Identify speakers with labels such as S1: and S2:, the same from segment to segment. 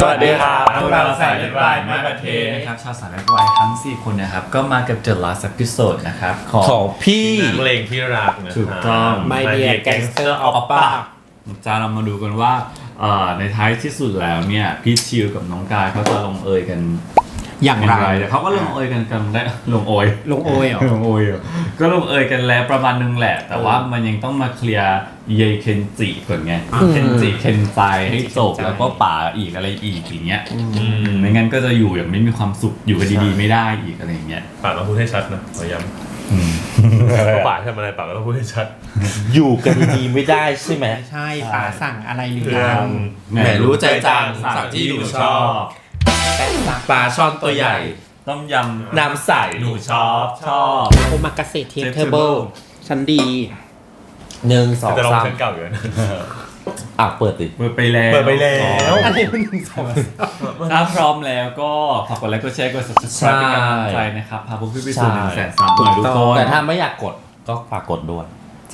S1: สวัสดีครับ
S2: พวกเราสายเลือดวาย
S1: มา
S2: มา
S1: ป
S2: ประระ
S1: เท
S2: เท
S1: ศ
S2: ศ
S1: นะครับชาวสายเลือดวายทั้ง 4 คนนะครับ ก็มากับ The Last Episode นะครับของ
S2: ของพี่
S3: นักเลงที่รักนะ
S1: ถูกต้อง
S3: My Dear Gangster
S1: Oppa จะเรามาดูกันว่าเอ่อในท้ายที่สุดแล้วเนี่ย พี่ชิวกับน้องกายเขาจะลงเอยกัน
S4: อย่าง
S1: อย่าง
S4: ไร
S1: ไรแต่เขาก็ลงเอยกันกันได้ลงเอย
S4: ลงโอยเหรอ
S1: ลงเอยเหรอก็ลงเอยกันแล้วประมาณนึงแหละ แต่ว่ามันยังต้องมาเคลียร์เยเคนจิก่อนไง
S4: อืม
S1: เคนจิเคนใจให้จบ
S4: เคนใจ
S1: แล้วก็ป่าอีกอะไรอีกอย่างเงี้ยไม่งั้นก็จะอยู่อย่างไม่มีความสุขอยู่กันดีๆไม่ได้อีกอะไรอย่างเงี้ย
S3: ปากต้องพูดให้ชัดนะขอย้
S1: อืมำ
S3: ปากทำอะไรปากก็ต้องพูดให้ชัด
S2: อยู่กันดีๆไม่ได้ใช่ไหม
S4: ไม่ใช่ป๋าสั่งอะไรหรือ
S3: เรื่
S4: ยั
S3: อง
S4: ง
S2: แหมรู้ใจจังสั่งที่อยู่ชอบ ปลาช่อนตัวใหญ่
S1: ต้มยำ
S2: น้ำใส
S1: หนูชอบชอบ
S4: โอมากาเสเทเทเบิลชั้นดี
S2: หนึ่งสอง
S3: จะลอง
S2: สาม
S3: เส้นเก่าอยู่นะ
S2: อะเปิดดิ
S1: เปิดไปแล้ว
S3: เปิดไปแล้ว
S4: อะไรมันหนึ่งสอง
S1: ถ้าพร้อมแล้วก็ฝากกดไลค์กดแชร์กด subscribe เป็นกำลังใจนะครับพาพวกพี่ไปสู่หนึ่งแสนสามหน่อยทุกคน
S2: แต่ถ้าไม่อยากกดก็ฝากกดด้วย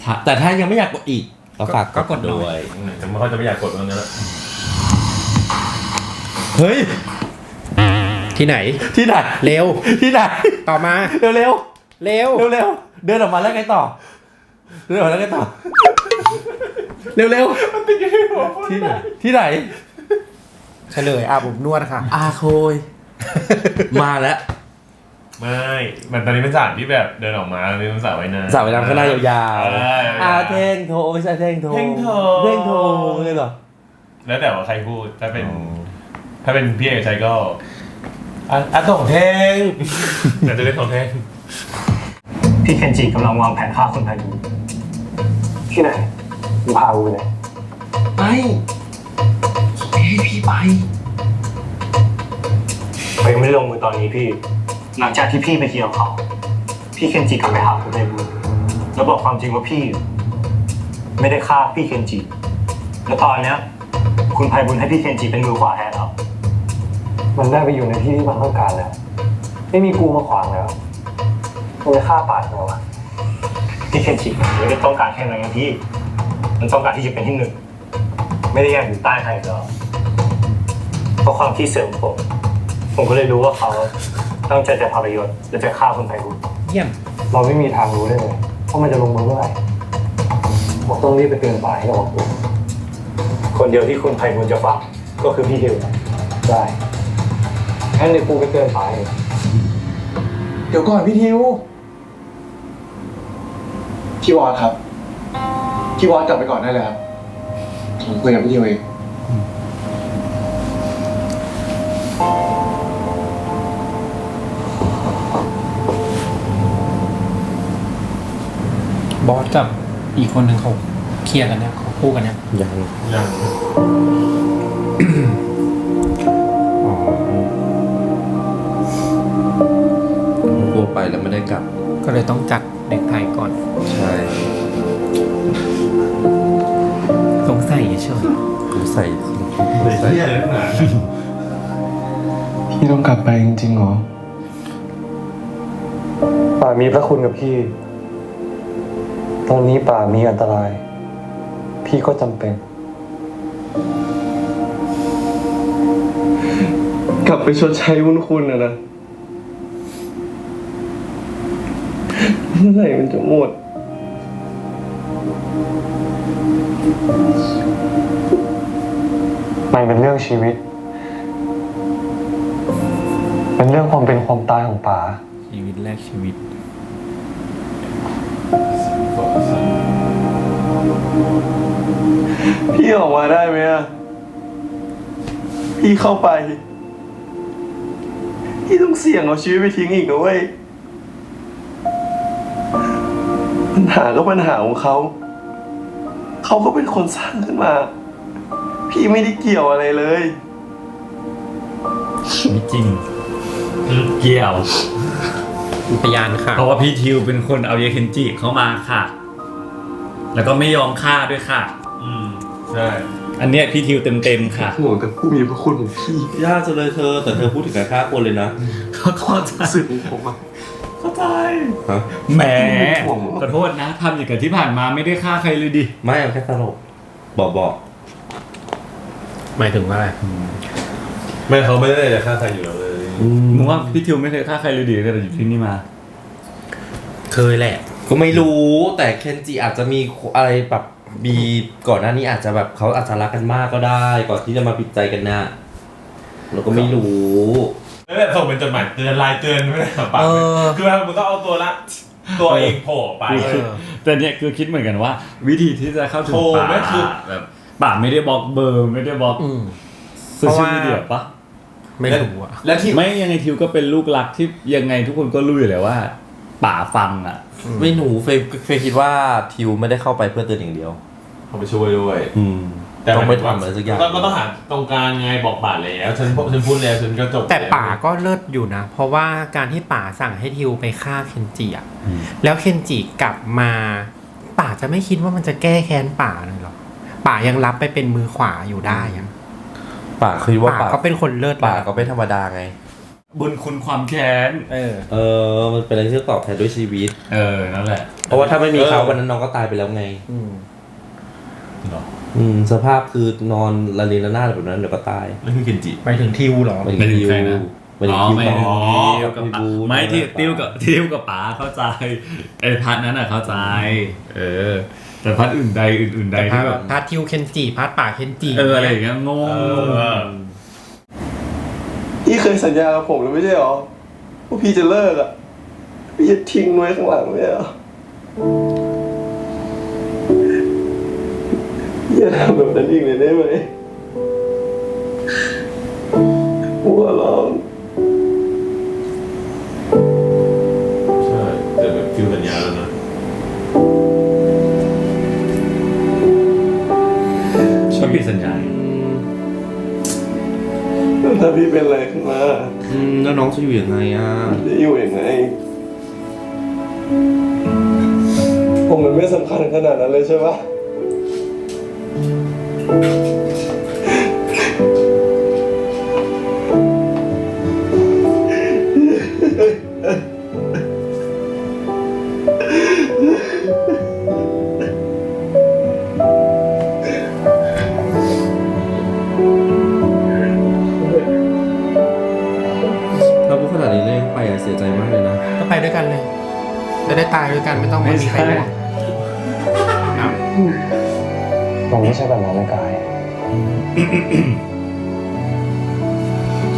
S1: ถ้า
S2: แต่ถ้ายังไม่อยากกดอีกก็ฝากกดด้วย
S3: แต่ไม่ค่อยจะไม่อยากกดตรงนั้นแหละ
S2: เฮ้ย
S4: ที่ไหน
S2: ที่ไหน
S4: เร็ว
S2: ที่ไหน
S4: ต่อมา
S2: เร็วเร็ว
S4: เร็ว
S2: เร็วเร็วๆเดินออกมาแล้วไงต่อ เดินออกมาแล้วไงต่อ เร็วเร็วที่ไหนที่ไหน
S4: เฉลยอาบอบนวดค่ะ
S2: อาโคย มาแล้ว
S3: ไม่มันตอนนี้เป็นสถานที่แบบเดินออกมาแล้วเป็นสระว่ายน้ำ
S2: สาวไปน้ำข้างหน้ายาว
S3: เออ
S2: ๆอาเท่งโทไม่ใช่เท่งโท
S3: เท่งโท
S2: เท่งโทเลยเหรอ
S3: แล้วแต่ว่าใครพูดถ้าเป็น ถ้าเป็นพี่เอกชัยก็ อะอะส่งเท่งแต่จะเป็นส่งเท่ง
S5: พี่เคนจิกำลังวางแผนฆ่าคนไทยอยู่ที่ไหนมึงพากูไปไหน
S2: ไปให้พี่ไป
S5: เขายังไม่ได้ลงมือตอนนี้พี่ หลังจากที่พี่ไปเคลียร์กับเขา พี่เคนจิกลับไปหาคุณไทยบุญแล้วบอกความจริงว่าพี่ ไม่ได้ฆ่าพี่เคนจิ แล้วตอนเนี้ย คุณไพบุญให้พี่เคนจิเป็นมือขวาแทนแล้ว มันได้ไปอยู่ในที่ที่มันต้องการแล้วไม่มีกูมาขวางแล้วมึงจะฆ่าปาดเราอะพี่เคนจิไม่ได้ต้องการแค่นั้นนะพี่ มันต้องการที่จะเป็นที่หนึ่ง ไม่ได้อยากอยู่ใต้ใครแล้วเพราะความที่เสื่อมผม ผมก็เลยรู้ว่าเขาตั้งใจจะพารยศและจะฆ่าคนไทยบุญ
S4: เยี่ยม
S5: เราไม่มีทางรู้ได้เลยว่ามันจะลงมือเมื่อไหร่ผมต้องรีบไปเตือนป่าให้ออกตัวคนเดียวที่คุณไพบุญจะฟังก็คือพี่ฮิวได้ งั้นเดี๋ยวกูไปเตือนป่าเอง
S6: เดี๋ยวก่อนพี่ทิว พี่วอดครับ พี่วอดกลับไปก่อนได้เลยครับ ผมคุยกับพี่ทิวเอง
S4: บอสกับอีกคนหนึ่งเขาเคลียร์กันเนี่ยเขาพูดกันเนี่ย
S2: ยัง
S3: ยัง
S2: แล้วไม่ได้กลับ
S4: ก็เลยต้องจัดเด็กไทยก่อน
S2: ใช่
S4: สงสัยเฉย
S2: กูใส่
S3: ใส่เที่ยเลยขนาด
S6: พี่ต้องกลับไปจริงๆเหรอ
S5: ป่ามีพระคุณกับพี่ ตอนนี้ป่ามีอันตราย พี่ก็จำเป็น
S6: กลับไปชดใช้บุญคุณนะนะ เมื่อไหร่มันจะหมด
S5: มันเป็นเรื่องชีวิต เป็นเรื่องความเป็นความตายของป่า
S1: ชีวิตแรกชีวิต
S6: พี่ออกมาได้ไหมอะพี่เข้าไป พี่ต้องเสี่ยงเอาชีวิตไปทิ้งอีกนะเว้ย ญหาก็ปัญหาของเขา เขาก็เป็นคนสร้างขึ้นมา พี่ไม่ได้เกี่ยวอะไรเลย
S1: ไม่จริงเกี่ยว
S4: มีพยานค่ะ
S1: เพราะว่าพี่ทิวเป็นคนเอาเยเคนจิเข้ามาค่ะ แล้วก็ไม่ยอมฆ่าด้วยค่ะ
S3: อืมใช่
S1: อันเนี้ยพี่ทิวเต็มๆค่ะ
S6: ห่วงแต่ผู้มีพระคุณของพี่
S2: ยากจังเลยเธอ แต่เธอพูดถึงการฆ่าคนเลยนะ
S1: เข้าใจ
S6: สึกของผมอะ
S1: เข้าใจ
S2: ฮะ
S1: แหม
S6: ห่วง
S1: ขอโทษนะทำอย่างกับที่ผ่านมาไม่ได้ฆ่าใครเลยดิ
S2: ไม่เอาแค่ตลกบอกบอก
S4: หมายถึงว่าอะไร
S3: ไม่เขาไม่ได้จะฆ่าใครอยู่แล้วเลย
S1: มึงว่าพี่ทิวไม่เคยฆ่าใครเลยดีแต่อยู่ที่นี่มา
S2: เคยแหละ ก็ไม่รู้แต่เคนจิอาจจะมีอะไรแบบมีก่อนหน้านี้อาจจะแบบเขาอาจจะรักกันมากก็ได้ ก่อนที่จะมาปิดใจกันนะเราก็ไม่รู้
S3: แล้วแบบส่งเป็นจดหมายเตือนลายเตือนไม่ได้หรอปะ
S4: เออ
S3: คือแบบมึงก็เอาตัวละ ตัวเองโผล่ไป
S1: คือแต่เนี่ยคือคิดเหมือนกันว่า วิธีที่จะเข้าถึง
S3: โทร
S1: ป่า
S3: ไหมคือ
S1: แบบป่าไม่ได้บล็อกเบอร์ไม่ได้บล็อก
S4: อืม
S1: โซเชียลมีเดียปะ
S4: ไม่รู้อะ
S3: และที่
S1: ไม่ยังไงทิวก็เป็นลูกรักที่ยังไงทุกคนก็รู้อยู่แล้วว่า ป่าฟังอะ
S2: ไม่หนูเฟยเฟยคิดว่าทิวไม่ได้เข้าไปเพื่อเตือนอย่างเดียว
S3: เขาไปช่วยด้วย
S2: อืม ต้องไปทำอะไรสักอย่าง
S3: ก็ต้องหาตรงกลางไงบอกบาทแล้วฉันฉันพูดแล้วฉันก็จบ
S4: แต่ป่าก็เลิศอยู่นะ เพราะว่าการที่ป่าสั่งให้ทิวไปฆ่าเคนจิอะ
S1: อืม
S4: แล้วเคนจิกลับมาป่าจะไม่คิดว่ามันจะแก้แค้นป่าเลยเหรอป่ายังรับไปเป็นมือขวาอยู่ได้อะ
S2: ป่าคิดว่า
S4: ป่า
S2: ป่า
S4: ก็เป็นคนเลิศ
S2: ป่า
S4: นะ
S2: ก็ไม่ธรรมดาไง
S1: บุญคุณความแค้น
S4: เออ
S2: เออ มันเป็นอะไรที่ตอบแทนด้วยชีวิต
S1: เออ นั่นแหละ
S2: เพราะว่าถ้าไม่มีเขาวันนั้นน้องก็ตายไปแล้วไง
S4: อืม
S3: เหรอ
S2: อืมสภาพคือนอนละเลระนาดแบบนั้นเดี๋ยวก็ตาย
S3: นั่นคือเคนจิ
S4: ไปถึงทิวเหรอ
S2: ไม่
S1: ไม่ถึง
S2: ทิว
S1: ใครนะ
S2: ไม่ถึ
S1: อ๋
S2: ง
S1: อ
S2: ทิว
S1: ไม่
S2: ต่
S1: ถึง
S2: อ
S1: ทิวกับ
S2: ไม่
S1: ป๋า
S2: รู้
S1: ไม่ที่
S2: ไม่
S1: ทิว
S2: รู้
S1: กับทิวกับป๋าเข้าใจไอ้พัดนั้นอะเข้าใจ เออ แต่พัดอื่นใดอื่นๆใดที่แบบ
S4: พาร์ททิวเคนจิพาร์ทป่าเคนจิ
S1: เอออะไรอย่างเงี้ยงง
S3: เออ
S7: พี่เคยสัญญากับผมแล้วไม่ใช่หรอว่าพี่จะเลิกอะพี่จะทิ้งไว้ข้างหลังไม่ใช่หรอ อย่าทำแบบนั้นอีกเลยได้ไหมหัวร้อง
S3: ใช่แต่แบบคิวสัญญาแล้วนะ
S1: ก็ปิดสัญญา
S7: แล้วถ้าพี่เป็นอะไรขึ้นมา
S2: อืมแล้วน้องจะอยู่ยังไงอะ
S7: จะอยู่ยังไงผมมันไม่สำคัญขนาดนั้นเลยใช่ปะ
S2: ถ้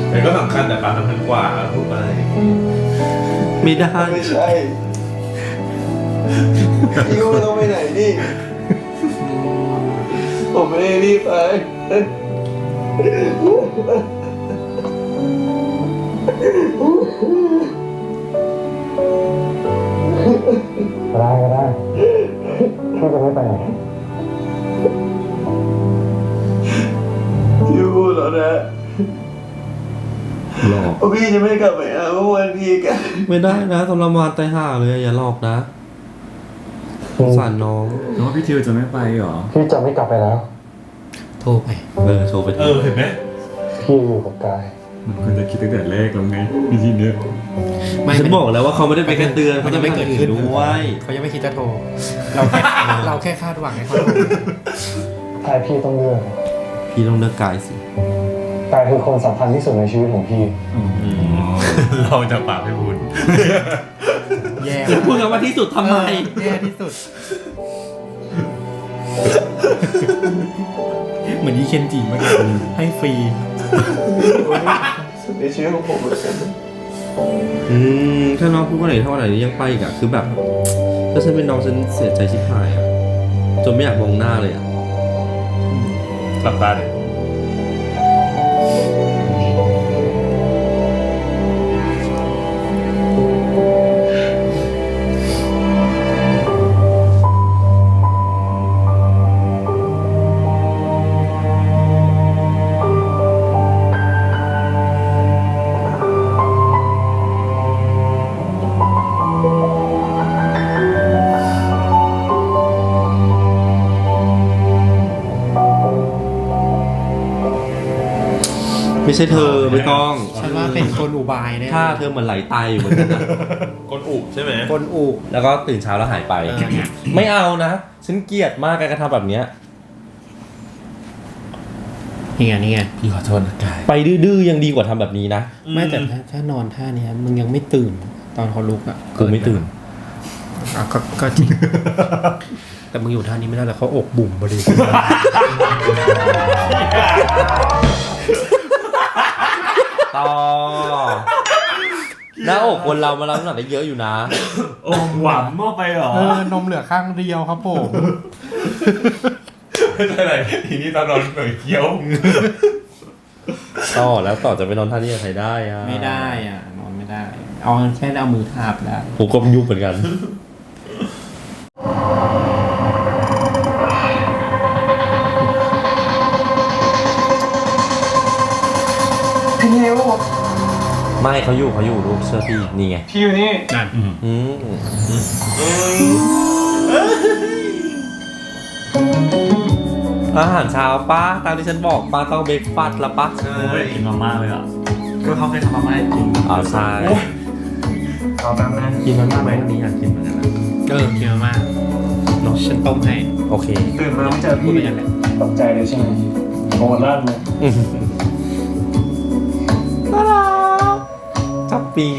S8: แต่
S3: ก็สำคัญแต่ปาสำคัญกว่าพูดไป
S2: ไม่ได้
S7: ไม่ใช่พี่ก็ไม่ต้องไปไหนนี่ ผมไม่ได้รีบไป
S8: ก็ได้ก็ได้พี่จะไม่ไปไหน
S7: แล้วนะ
S2: หลอก
S7: ว่าพี่จะไม่กลับไปหาเมื่อวันพี่กัน
S2: ไม่ได้นะทรมานตายห่าเลยอย่าหลอกนะสงสารน้อง
S1: แล้วว่าพี่ทิวจะไม่ไปเหรอ
S8: พี่จะไม่กลับไปแล้ว
S4: โทรไป
S2: เออโทรไป
S3: เออเห็นไหม
S8: พี่อยู่กับกาย
S1: มันควรจะคิดตั้งแต่แรกแล้วไงวิธีเนี้ย
S4: ไม่
S2: ฉันบอกแล้วว่าเขาไม่ได้ไปแค่เตือน
S4: มั
S2: เขา
S4: น
S2: จะ
S4: ยัง
S2: ไป
S4: ไม่
S2: เกิ
S4: เกิ
S2: ด
S4: ด
S2: ขึ้
S4: ขึ้
S2: น
S4: น
S2: ด้วย
S4: เขายังไม่คิดจะโทรเราแค่เราแค่คาดหวังให้เขาโทร
S8: กายพี่ต้องเลือก
S2: พี่ต้องเลือกกายสิ
S8: กายคือคนสำคัญที่สุดในชีวิตของพี่
S3: เราจะปากให้พูด
S4: แย่
S2: จะพูดกันว่าที่สุดทำไม
S4: แย่ที่สุด เหมือนอีเคนจิเมื่อกี้ให้ฟรี
S7: สุดในชีวิตของผมเหมือนกัน
S2: อืมถ้าน้องพูดว่าไหนเท่าไหร่นี้ยังไปอีกอะคือแบบ ถ้าฉันเป็นน้องฉันเสียใจชิบหายอะจนไม่อยากมองหน้าเลยอะ
S3: ห
S2: ไม่ใช่เธอไม่ต้อง
S4: ฉันว่าเป็นคนอุบายแน่
S2: ถ้าเธอเหมือนไหลตายอยู่เหมือนกันนะ
S3: กดอุบใช่ไหม
S4: คนอุ
S2: แล้วก็ตื่นเช้าแล้วหายไป
S4: เออ
S2: ไม่เอานะฉันเกลียดมากการกระทำแบบเนี้ย
S4: นี่ไงนี่ไง
S2: พี่ขอโทษนะกาย ไปดื้อๆยังดีกว่าทำแบบนี้นะ
S4: ไม่แต่ถ้าถ้านอนท่าเนี้ยมึงยังไม่ตื่นตอนเขาลุกอะ
S2: กูไม่ตื่น
S4: อะก็ก็จริงแต่มึงอยู่ท่านี้ไม่ได้แล้วเขาอกบุ๋มพอดี
S2: ต่อหน้าอกคนเรามารับน้ำหนักได้เยอะอยู่นะ
S1: โอ้หวังมากไปเหรอ
S4: เออนมเหลือข้างเดียวครับผม
S3: ไม่ใช่อะไรทีนี้ตอนนอนเหนื่อยเคี้ยว
S2: ต่อแล้วต่อจะไปนอนท่านี้กับใครได้อะ
S4: ไม่ได้อะนอนไม่ได้ เอาแค่เอามือทาบได้
S2: ผมก็ยุบเหมือนกัน
S5: นิว
S2: ไม่เขาอยู่เขาอยู่รูปเสื้อพี่นี่ไง
S5: พี่อยู่นี่
S4: นั่น
S2: อืมอาหารเช้าป้าตามที่ฉันบอกป้าต้องเบรกฟาสต์ละป้า
S1: โอ้ยกินมาม่าเลยอะก็เขาเคยทำมาม่าให้กิน
S2: อ๋อใช่
S5: เอาแป๊บนะ
S2: กินมันมากไหมวันนี้อยากกินเหมือนกันนะ
S4: เออเคี้ยวมากเนาะฉันต้มให้
S2: โอเค
S5: ตื่นมาไม่เจอ
S4: พูด
S5: พี่
S4: ไปกันแหละ
S5: ตกใจเลยใช่ไหมโอ้ลั่นเลย
S2: ปี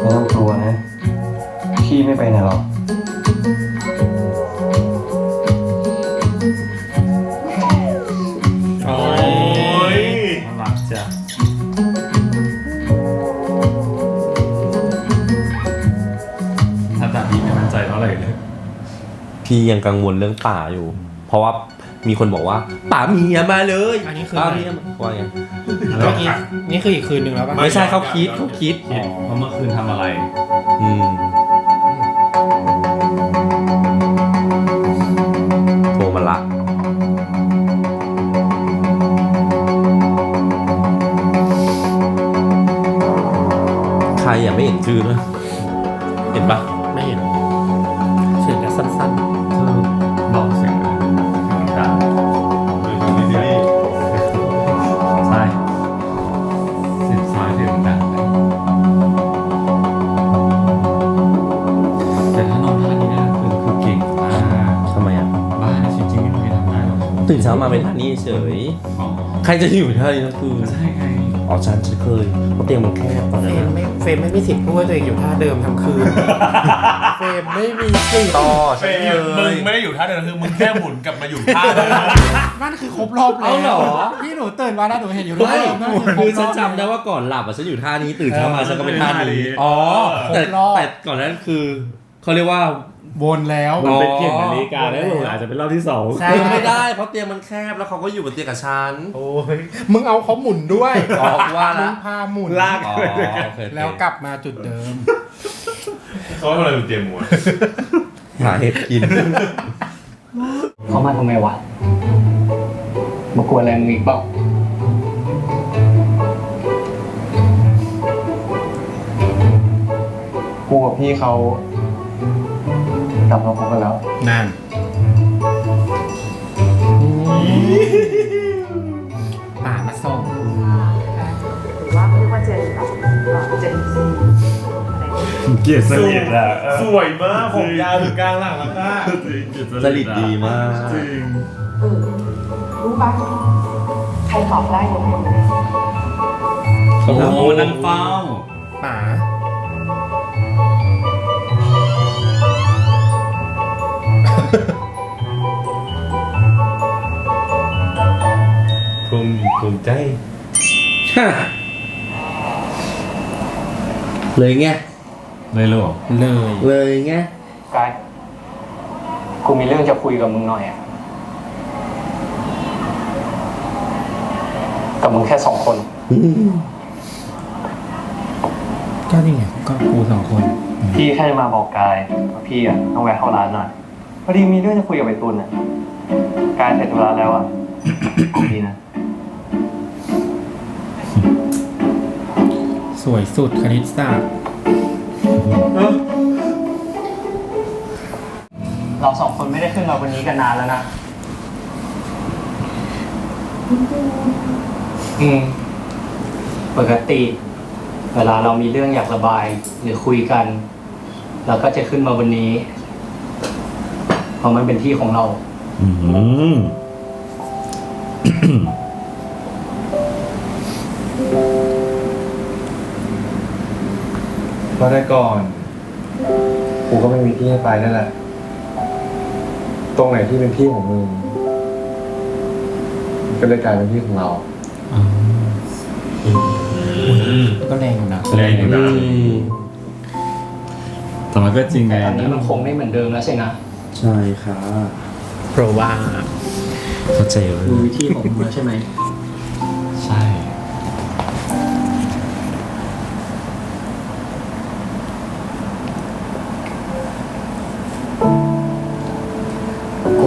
S5: ไม่ต้องกลัวนะ พี่ไม่ไปไหนหรอก
S4: โอ้
S1: ยน่ารักจ้ะถ้าแต่พี่ไม่มั่นใจเท่าไหร่เลย
S2: พี่ยังกังวลเรื่องป่าอยู่ เพราะว่า มีคนบอกว่าป่าเมียมาเลย
S4: อันนี้คือ
S2: ป่า
S4: อะไร
S2: เมียมาว่าไง
S4: ก็อีกนี่คืออีกคืนหนึ่งแล้วป่ะ
S2: ไม่ใช่เขาคิดเขาคิด
S1: อ๋อเพราะเมื่อคืนทำอะไร
S2: อืมโทรมาละใครอย่าไม่เห็นชื่อด้วย
S1: ตื่นเช้า
S2: มาเป็นท่านี้เฉย
S1: อ๋อ
S2: ใครจะอยู่ท่านี้ทั้งคืน
S1: ใช่ไง
S2: อ๋อฉันฉันเคยเพราะเตียงมันแคบตอน
S4: ๆเฟ
S2: นั้น
S4: รม
S2: อะ
S4: ไม่เฟรมไม่มีสิทธิ์พูดว่าตัวเองอยู่ท่าเดิมทั้งคืน เฟรมไม่มีสิทธิ์
S2: ต่อ
S3: เฟ
S2: ฉัน
S3: ร
S2: เค
S3: มมึง
S2: ย
S3: ไม่ได้อยู่ท่าเดิมคือมึงแค่หมุนกลับมาอยู่ท่าเดิม
S4: นั่นคือครบรอบแล้ว
S2: เอาเหรอ
S4: พี่หนูตื่นมาแล้วหนูเห็นอยู่
S2: ไม่
S4: ท่าเดิมนั่นคือคร
S2: คื
S4: บ
S2: อ
S4: ร
S2: ฉั
S4: อนบ
S2: จำได้ว่าก่อนหลับอะฉันอยู่ท่านี้ตื่นเช้ามาฉันก็เป็นท่านี้
S1: เออ
S2: อ๋อแต่
S4: ครบรอบ
S2: แต่ก่อนนั้นคือเขาเรียกว่า
S4: วนแล้ว
S2: อ๋อ
S1: เป็นเกี่ยงนาฬิกาได้หรืออาจจะเป็นรอบที่สอง
S4: ใช่
S2: เดินไม่ได้เพราะเตียงมันแคบแล้วเขาก็อยู่บนเตียงกับฉัน
S4: โอ้ยมึงเอาเขาหมุนด้วย
S2: อ๋อว่า
S4: มึ
S2: ละ
S4: งพาหมุน
S1: ลาก
S2: อ๋อ
S1: ไปเลยกัน
S2: โอเค
S4: แล้วกลับมาจุดเดิม
S3: เขาให้อะไรเตรียมหมว
S2: หาเห็ดกิน
S5: เขามาทำไมวะมากวนอะไรมึงอีกเปล่ากูกับพี่เขา กลับมาพบกันแล้ว
S4: นั่นป่ามาส่ง
S9: หรือว่าเขาเรียกว่าเจนแบบเอ่อเจนซีอะไรอย่างเงี้ย
S1: เกลียดสลิดอะ
S3: สวยมากผมยาวถึงกลางหลังแล้วค่ะ
S2: สลิดดีมาก
S1: จริง
S9: เออรู้ปะใครตอบได้ยกมือ
S1: โอ้โหนั่งเฝ้า
S4: ป่า
S2: มิภูมิใจเลยไง
S1: เลยลูก
S4: เลย
S2: เลยไง
S5: กายกูมีเรื่องจะคุยกับมึงหน่อยอะกับมึงแค่สองคน
S4: ก็นี่ไงก็กูสองคน
S5: พี่แค่จะมาบอกกายว่าพี่อะต้องแวะเข้าร้านหน่อยพอดีมีเรื่องจะคุยกับไอ้ตุลอะกายเสร็จธุระแล้วอะ ดีนะ
S4: วยสุดคณิตศาสตร์
S5: เราสองคนไม่ได้ขึ้นมาวันนี้กันนานแล้วนะ อืม ปกติ เวลาเรามีเรื่องอยากระบายหรือคุยกัน เราก็จะขึ้นมาวันนี้ เพราะมันเป็นที่ของเรา
S1: อืม
S6: เพราะแต่ก่อนกูก็ไม่มีที่ให้ไปนั่นแหละ ตรงไหนที่เป็นที่ของมึงมันก็เลยกลายเป็นที่ของเรา
S4: ก็แรงอยู่นะ
S1: แรงอยู่นะแต่มันก็จริงไง
S10: ตอนนี้มันคงไม่เหมือนเดิมแล้วสินะ
S2: ใช่ค่ะ
S4: เพราะว่า
S2: เข้าใจเลย
S10: มีวิธีของมึงแล้วใช่ไหม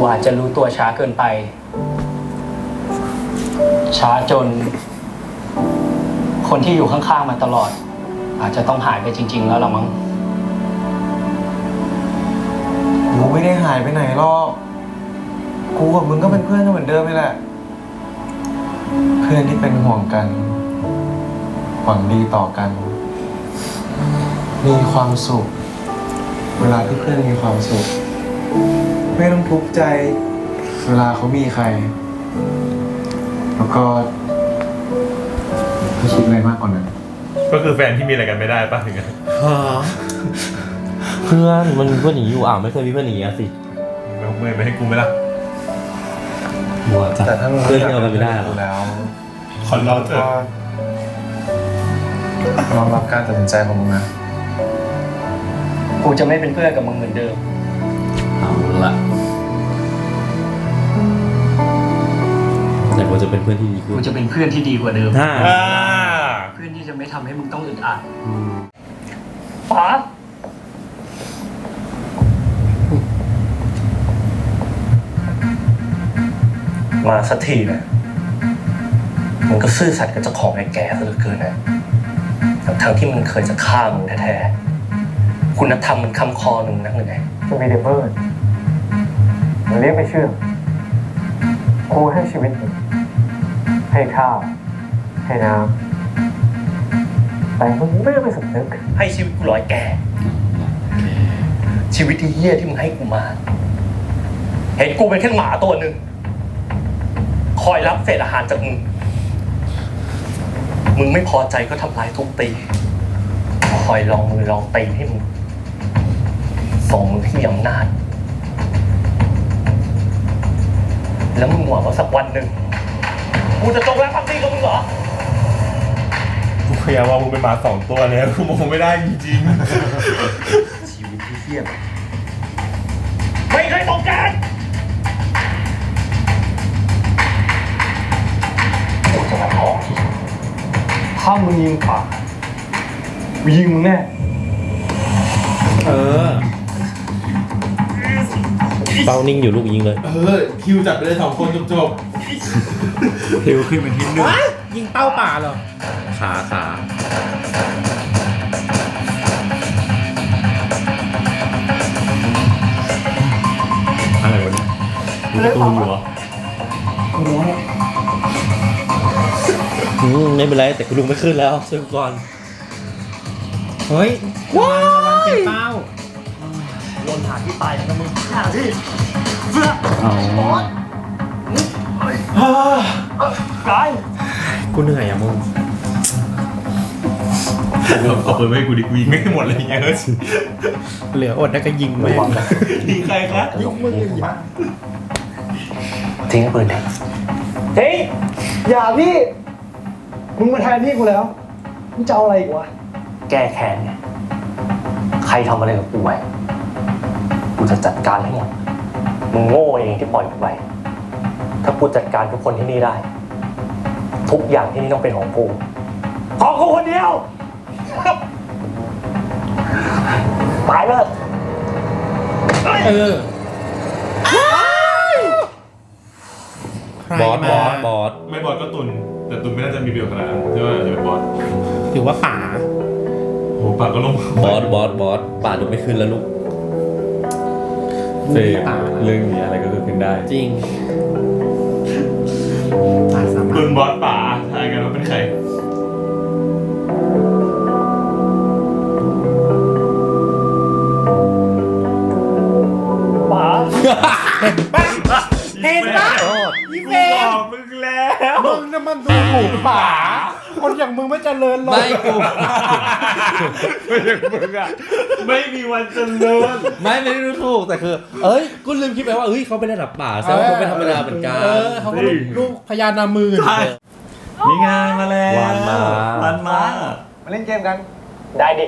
S10: กูอาจจะรู้ตัวช้าเกินไป ช้าจน คนที่อยู่ข้างๆมาตลอด อาจจะต้องหายไปจริง ๆ แล้วละมั้ง
S6: กูไม่ได้หายไปไหนหรอก กูกับมึงก็เป็นเพื่อนกันเหมือนเดิมนี่แหละ เพื่อนที่เป็นห่วงกัน หวังดีต่อกัน มีความสุข เวลาที่เพื่อนมีความสุข ไม่ต้องทุกข์ใจ เวลาเขามีใคร แล้วก็ไม่คิดอะไรมากกว่านั้น
S3: ก็คือแฟนที่มีอะไรกันไม่ได้ป่ะถึงกัน
S2: เพื่อนมันมีเพื่อนหนีอยู่อะไม่เคยมีเพื่อนหนีอะสิ
S3: ไม่ไม่ไม่ให้กูไหม่ละ
S1: หัวจัด
S6: แต่ถ้ามึง
S2: เพื่อนที่เอากันไม่ได้หรอ
S6: กูแล้ว
S3: ขอร้องเถ
S6: ก็
S3: อะ
S6: น้อมรับการตัดสินใจของมึงนะ
S10: กูจะไม่เป็นเพื่อนกับมึงเหมือนเดิม
S1: เอา ละ
S2: แต่กูจะเป็นเพื่อนที่ดีขึ้
S10: กู
S2: น
S10: จะเป็นเพื่อนที่ดีกว่าเดิม
S2: ถ้า
S3: อ่า
S10: เพื่อนที่จะไม่ทำให้มึงต้องอึดอัด
S5: ป๋ามาสักทีนะมันก็ซื่อสัตย์กับเจ้าของไอ้แก่ซะเหลือเกินนะทั้งๆที่มันเคยจะฆ่ามึงแท้ๆ คุณธรรมมันคำคอมึงนักเลยไงจะมีเดเบิร์มัน เรียกไม่เชื่อครูให้ชีวิตมึงให้ข้าว ให้น้ำแต่มึงไม่ได้ไปสำนึก ให้ชีวิตกูลอยแก่ ชีวิตที่เหี้ยที่มึงให้กูมา เห็นกูเป็นแค่หมาตัวหนึ่งคอยรับเศษอาหารจากมึง มึงไม่พอใจก็ทำร้ายทุบตี คอยลองมือลองตีให้มึงส่งมึงที่มีอำนาจ แล้วมึงหวังว่าสักวันหนึ่งกูจะจงรักภักดีกับมึงเหรอ
S3: กูพยายามว่ามึงเป็นหมาสองตัวเนี่ยกูมองไม่ได้จริง
S5: ชีวิตที่เหี้ยไม่เคยต้องการกูจะมาขอที่ถ้ามึงยิงปากกูยิงมึงแน่
S2: เออ เป้านิ่งอยู่ลูกยิงเลย
S3: ๆเออคิวจัดไปเลยสองคนจบ
S1: ฮิวขึ้นเป็นที่หนึ่ง
S4: ยิงเป้าป่าเหรอ
S2: ขาขา
S1: อะไรวะเนี่ยดูการ์ตูนอยู่เหรอ
S2: อืมไม่เป็นไรแต่กูลุกไม่ขึ้นแล้วช่วยกูก่อน
S4: เฮ้ยระวังระวังเป็นเป้า
S5: วนหาที่ตายนะมึงหาที่
S1: เอา
S5: กาย
S4: กูเหนื่อยอะมึง
S3: ๆเอาปืนไว้ให้กูดิกูยิงไม่หมดเลยเยอะ
S4: เหลืออดแล้วก็ยิงแม่ง
S3: ยิงใครครับ
S4: ยิงมึงอย่า
S5: ทิ้งปืนเด็กเฮ้ยอย่าพี่ มึงมาแทนพี่กูแล้ว มึงจะเอาอะไรอีกวะ แก้แค้นไง ใครทำอะไรกับกูไว้ กูจะจัดการให้หมด มึงโง่เองที่ปล่อยกูไป ถ้ากูจัดการทุกคนที่นี่ได้ ทุกอย่างที่นี่ต้องเป็นของกูของกูคนเดียว ตายไปเถอะ
S4: เออใคร
S2: บอสบ
S4: มา
S2: อสบอส
S3: ไม่บอสก็ตุน แต่ตุนไม่น่าจะมีประโยชน์ขนาดนั้นใช่ไหมอาจจะเป็นบอส
S4: ถือว่าป่า
S3: โอ้ปากก็ลง
S2: บอสบอสบอสป่าดูไม่ขึ้นแล้วลูก
S1: เฟรมเรื่องนี้อะไรก็เกิดขึ้นได้
S4: จริงป่าสามาร
S3: ตุ
S4: ถ
S3: นบอสป่าทายกันว่าเป็นใคร
S5: ป๋า
S3: ย
S4: เห็นปะ
S2: โทษ
S4: อีเฟ
S1: กูบ
S4: น
S1: อกมึงแล้ว
S4: มึงน่ะมันดูถูกป๋าคนอย่างมึงไม่เจริญหรอก
S2: ไม่กู
S1: ไม่อย่างมึงอะ ไม่มีวันเจริญ
S2: ไม่ไม่ได้รู้ถูกแต่คือ เอ้ยกูลืมคิดไปว่าเฮ้ยเขาเป็นระดับป่าแสดงว่าเขาเป็นธรรมดาเหมือนกัน
S4: เออเขาก็ลูกลูกพญานามือ
S1: ใช่นี่ไงมาแล้ว
S2: วานมา
S1: วานมา
S6: มาเล่นเกมกัน
S5: ได้ดิ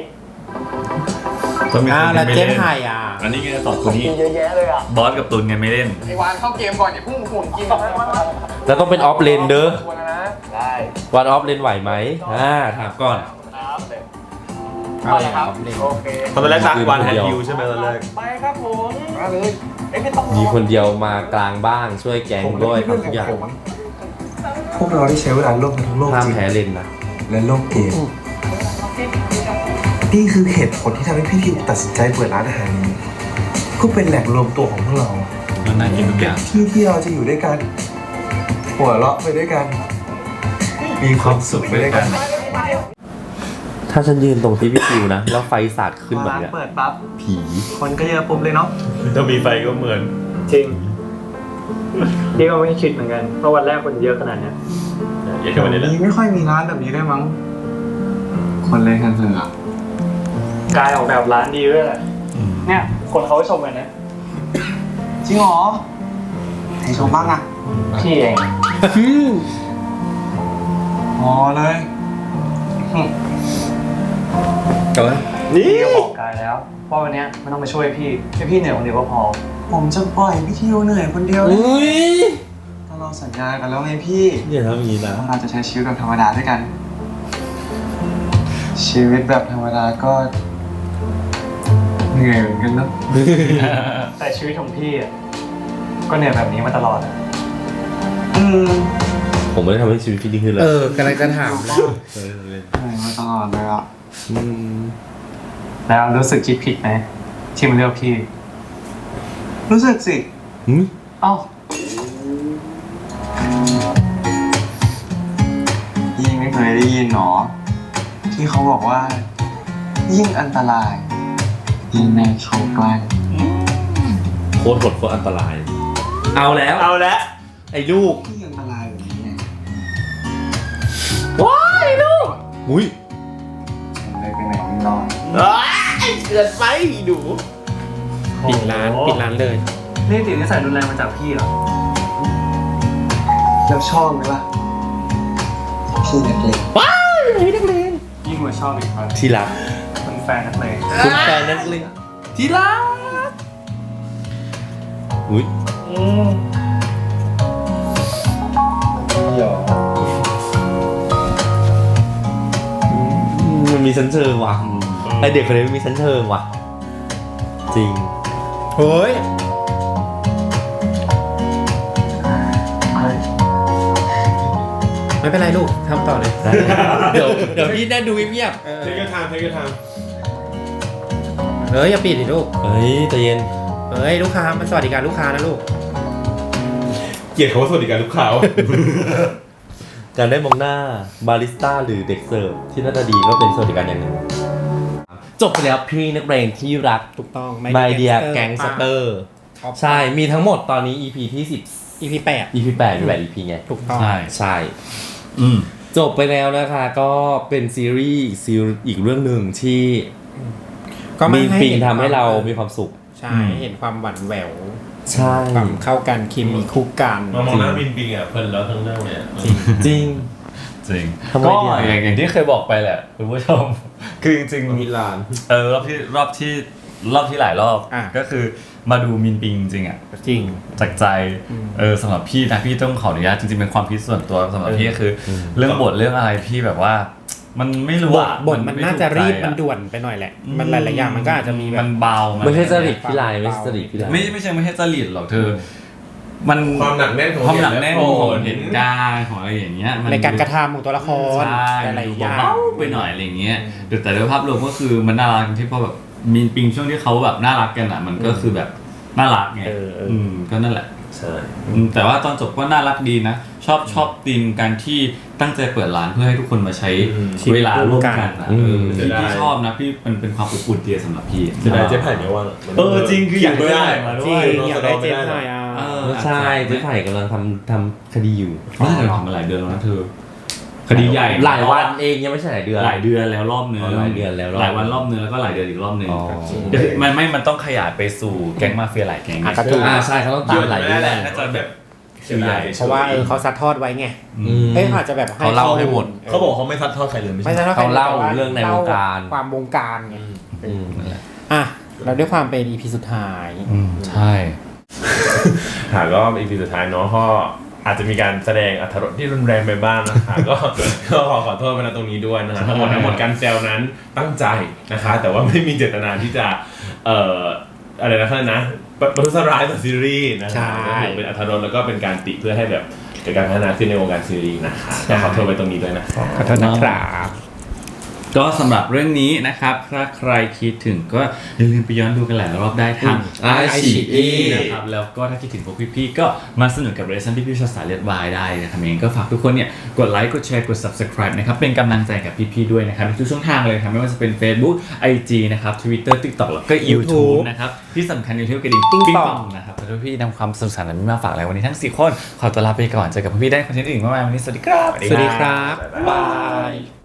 S1: ต้องมี
S4: อ่า
S1: คน
S4: แล้ว
S1: ไม่
S4: เจ๊
S1: เล่น
S4: ไห่อะ
S1: อันนี้ไงสองคนนี้
S5: เยอะแยะเลยอะ
S1: บอสกับตุนไงไม่เล่น
S6: ไอ้วานเข้าเกมก่อนอย่าเพุ่งหุ่นกินมามามา
S2: แล้วต้องเป็นออฟเลนเด้อ
S6: ชวนแล้วนะ
S5: ได้
S2: วันออฟเลนไหวไหมอ่าถามก่อน
S5: ครับ
S4: เอาเลยครับ
S5: โอเค
S3: ตอนแรกตักวันแฮน
S2: เดียว
S3: ยูใช่ไหมตอนแรก
S5: ไปครับผมมาเลยเอ้ยไม่ต้องรอ
S2: มีคนเดียวมากลางบ้างช่วยแก๊งด้วยทำทุกอย่าง
S6: พวกเราได้ใช้เวลาร่วมกันทั้งโลก
S2: ห้าม
S6: จริง
S2: แพ้เลนนะ
S6: และโลกเกมนี่คือเหตุผลที่ทำให้พี่ทิวตัดสินใจเปิดร้านอาหารนี้ ก็เป็นแหล่งรวมตัวของพวกเรา
S1: มันน่ากินทุกอย่าง
S6: ที่ที่เราจะอยู่ด้วยกัน หัวเราะไปด้วยกัน มีความสุขไปด้วยกัน
S2: ถ้าฉันยืนตรงที่พี่ฟิวนะ แล้วไฟสาดขึ้นแบบ
S5: ร้าน
S2: เนี้ย
S5: เปิดปั๊บ
S2: ผี
S5: คนก็เยอะปุ๊บเลยเนาะ
S3: ถ้ามีไฟก็เหมือน
S5: จริงพี่ก็ไม่คิดเหมือนกันเพราะวันแรกคนเยอะขนาดเนี้ย
S3: อย่าแค่วันนี้แหละ
S6: นี้ไม่ค่อยมีร้านแบบนี้ด้วยมั้ง คนเล่นกันเถอะ
S5: กายออกแบบร้านดีด้วยแหละเนี่ย คนเขาชมกันนะ
S6: จริงเหรอให้ชมบ้างอะ
S5: พี่เอง
S6: อ๋อเลย
S2: แต่ว่า
S5: พี่ก็บอกกายแล้วว่าวันเนี้ยไม่ต้องมาช่วยพี่แค่พี่เหนื่อยคนเดียวก็พอ
S6: ผมจะปล่อยพี่ทิวเหนื่อยคนเดียวเลย
S2: อุ้ย
S6: ก็เราสัญญากันแล้วไงพี่
S2: อย่าทำอย่างนี้นะ
S6: ว่าเราจะใช้ชีวิตแบบธรรมดาด้วยกัน ชีวิตแบบธรรมดาก็เหนื่อยเหมือนกันเนอะ
S5: แต่ชีวิตของพี่อะก็เหนื่อยแบบนี้มาตลอดอะ
S6: อืม
S2: ผมไม่ได้ทำให้ชีวิตพี่ดีขึ้นเลย
S4: เออกำลังจะถามเลย
S2: เออเล่น
S6: เหนื่อยมาตลอดเลยอะ
S2: อืม
S5: แล้วรู้สึกคิดผิดไหมที่มาเลือกพี่
S6: รู้สึกสิ
S2: หืม
S5: เอ้า
S6: ยิ่งไม่เคยได้ยินหนอ ที่เขาบอกว่า ยิ่งอันตราย ยิ่งแม่เข้าใกล้
S2: โคตรโหดโคตรอันตราย เอาแล้ว
S3: เอาละ
S2: ไอ้ลูก
S6: ที่อันตรายแบบนี้ไง
S2: ว้ายลูกอุ้ย
S6: ฉัน เลยไปไหนไม่รอด
S2: เกิดไปดู
S4: ปิดร้านปิดร้านเลย
S5: นี่ติดนิสัยรุนแรงมาจากพี่เหรอ
S6: แล้วชอบไหมล่ะพี่นักเลง
S5: ยิ่งกว่าชอบอีกครับ
S2: ที่รัก
S5: เป็นแฟนนักเลง
S2: คุณแฟนนักเลงที่รักอุ้ย
S6: หยอ
S2: มันมีชั้นเชิงว่ะ ไอเด็กคนนี้มันมีชั้นเชิงว่ะ จริง
S4: เฮ้ย ไม่เป็นไรลูกทำต่อเลย
S2: เดี๋ยวเดี๋ยวพี่น่าดูเงียบ
S4: เออ
S3: เทคทางเทคทาง
S4: เฮ้ยอย่าปิดดิลูก
S2: ๆเฮ้ยใจเย็น
S4: เฮ้ยลูกค้ามันสวัสดิการลูกค้านะลูก
S3: เกลียดเขาว่าสวัสดิการลูกค้า
S2: การได้มองหน้าบาริสต้าหรือเด็กเสิร์ฟที่หน่าตาดีก็เป็นสวัสดิการอย่างหนึ่ง จบไปแล้วพี่นักเรียนที่รัก
S4: ถูกต้อง
S2: My Dear Gangster ใช่ มีทั้งหมดตอนนี้ EP ที่10
S4: EP แปด
S2: EP 8มี8 EP ไง
S4: ถูกต้อง
S1: ใช่
S2: ใช่
S1: อืม
S2: จบไปแล้วนะคะ ก็เป็นซีรีส์ซีรีส์อีกเรื่องหนึ่งที่
S4: ก็ไม่
S2: มี
S4: ให้
S2: ปิง
S4: เห็น
S2: ทำให้เรา
S4: คว
S2: มีความสุข
S4: ใช่ เห็นความหวานแหวว
S2: ใช่
S4: ความเข้ากันเคมีคู่กัน
S3: มามองหน้าบินปิงอะเพลินแล้วทั้งเรื่องเลยอะ
S4: จริง
S2: จริง
S1: จริง
S2: ทำไม
S1: ก็
S2: ดีอะ
S1: อย่างอย่างที่เคยบอกไปแหละคุณผู้ชม คือจริงๆ
S2: มิลาน
S1: เออรอบที่รอบที่รอบที่หลายรอบ
S4: อะ
S1: ก็คือมาดูมินปิงจริงๆอะ
S4: จริง
S1: จากใจ
S4: อืม
S1: เออสำหรับพี่นะพี่ต้องขออนุญาตจริงๆเป็นความคิดส่วนตัวสำหรับพี่ก็คืออเรื่องบทเรื่องอะไรพี่แบบว่า มันไม่รู้
S4: บท
S1: อะ
S4: บทมันน่าจะรีบ มัน
S1: ไถูกใจ
S4: ด่วนไปหน่อยแหละ มันหลายๆอย่างมันก็อาจจะมีแบบ
S1: มันเบา
S2: ไม่ใช่จ
S1: อะร
S2: ริตพี่ลายไม่ใช่จริตพี่ลาย
S1: ไม่ไม่ใช่ไม่ใช่จริตหรอกเธอ มัน
S3: ความหนักแน่นของ
S1: ความหนักแน่นของ
S3: เห
S1: เห
S3: ตุ
S1: ตุการณ์ของอะไรอย่างเงี้ยมัน
S4: ในการกระทำของตัวละคร
S1: ใช่
S4: หลายๆอย่าง
S1: เบาๆไปหน่อยอะไรอย่างเงี้ยแต่แต่โดยภาพรวมก็คือมันน่ารักที่พอแบบมีนปิงช่วงที่เขาแบบน่ารักกันอะ มันก็คือแบบน่ารักไง
S4: เออเออ
S1: อืมก็นั่นแหละ
S3: ใช่
S1: อืมแต่ว่าตอนจบก็น่ารักดีนะ ชอบชอบธีมการที่ตั้งใจเปิดร้านเพื่อให้ทุกคนมาใช้
S3: อืม
S1: เวลาร่วมกันนะ
S2: อื
S1: เอ
S2: ม
S1: อพี่พี่ชอบนะพี่มันเป็นความอบอุ่นดีสำหรับพี่
S3: จะได้เจ๊ไผ่ไม่ว่าง
S1: เออจริงคืออยากได้มาด้
S4: จริ
S1: ว
S4: ง
S1: ย
S4: อยากได้เจนหน่อยอะ
S1: เออ
S2: ไม่ใช่เจ๊ไผ่กำลังทำทำคดีอยู่
S1: น่าจะทำมาหลายเดือนแล้วนะเธอ คดีใหญ่
S2: หลายวันเองยังไม่ใช่หลายเดือน
S1: หลายเดือนแล้วรอบนึง
S2: อ๋อหลายเดือนแล้วรอบ
S1: หลายวันรอบนึงแล้วก็หลายเดือนอีกรอบนึง
S2: อ๋อ
S1: เดี๋ยวมันไม่ มันต้องขยายไปสู่แก๊งมาเฟียหลายแก๊ง
S4: อะก็ถูก
S2: อ่าใช่เขาต้องตามหลายเดือน
S1: น่าจะแบบคิวใหญ่
S4: เพราะว่าเออเขาซัดทอดไว้ไง
S2: อืม
S4: เอ้ยเขาอาจจะแบบ
S2: เขาเล่าให้หมด
S3: เขาบอกเขาไม่ซัดทอดใครเลยไม่
S4: ไม่
S3: ใช่
S4: ใช่
S2: เขาเล่า
S4: แต่ว่
S2: เรื่องในวงการ
S4: เล่ความวงการไง
S2: อืม
S4: อะเราด้วยความเป็นอีพีสุดท้าย
S1: อืมใช่
S3: ค่ะก็อีพีสุดท้ายเนาะก็อาจจะมีการแสดงอัธรสที่รุนแรงไปบ้างนะคะก็ก็ขอขอโทษไปณตรงนี้ด้วยนะฮะทั้งหมดทั้งหมดการแซวนั้นตั้งใจนะคะ แต่ว่าไม่มีเจตนาที่จะเอ่ออะไรนะท่านนะประประทุษร้ายต่อซีรีส์นะ
S4: ใช่
S3: คะก็ถือเป็นอัธรสแล้วก็เป็นการติเพื่อให้แบบเกิดการพัฒนาขึ้นในวงการซีรีส์นะคะก็ขอโทษไปตรงนี้ด้วยนะคะ
S4: ขอโทษนะครับ
S1: ก็สำหรับเรื่องนี้นะครับ ถ้าใครคิดถึงก็อย่าลืมไปย้อนดูกันหลายรอบได้ทาง
S2: อ่า iQIYI
S1: นะครับ แล้วก็ถ้าคิดถึงพวกพี่ๆ ก็มาสนุกกับเรซันพี่ๆชาวสายเลือดวายได้นะครับเองก็ฝากทุกคนเนี่ย กดไลค์ กดแชร์ กด subscribe นะครับ เป็นกำลังใจกับพี่ๆ ด้วยนะครับในทุกช่องทางเลยครับ ไม่ว่าจะเป็น Facebook IG นะครับ Twitter TikTok แล้วก็ YouTube นะครับ ที่สำคัญในเที่ยวกระดิ่ง
S4: ปิ๊ง
S1: ปิ๊ง
S4: ป
S1: ป
S4: อง
S1: องนะครับแล้วพี่ๆนำความสนุกสนานนี้มาฝากแล้ววันนี้ทั้งสี่คนขอตัวลาไปก่อนเจอกับพี่ๆได้คอนเทนต์อื่นมากมายวันนี้สวัสดีครับ
S4: สวัสดีครับ
S3: บ๊ายบาย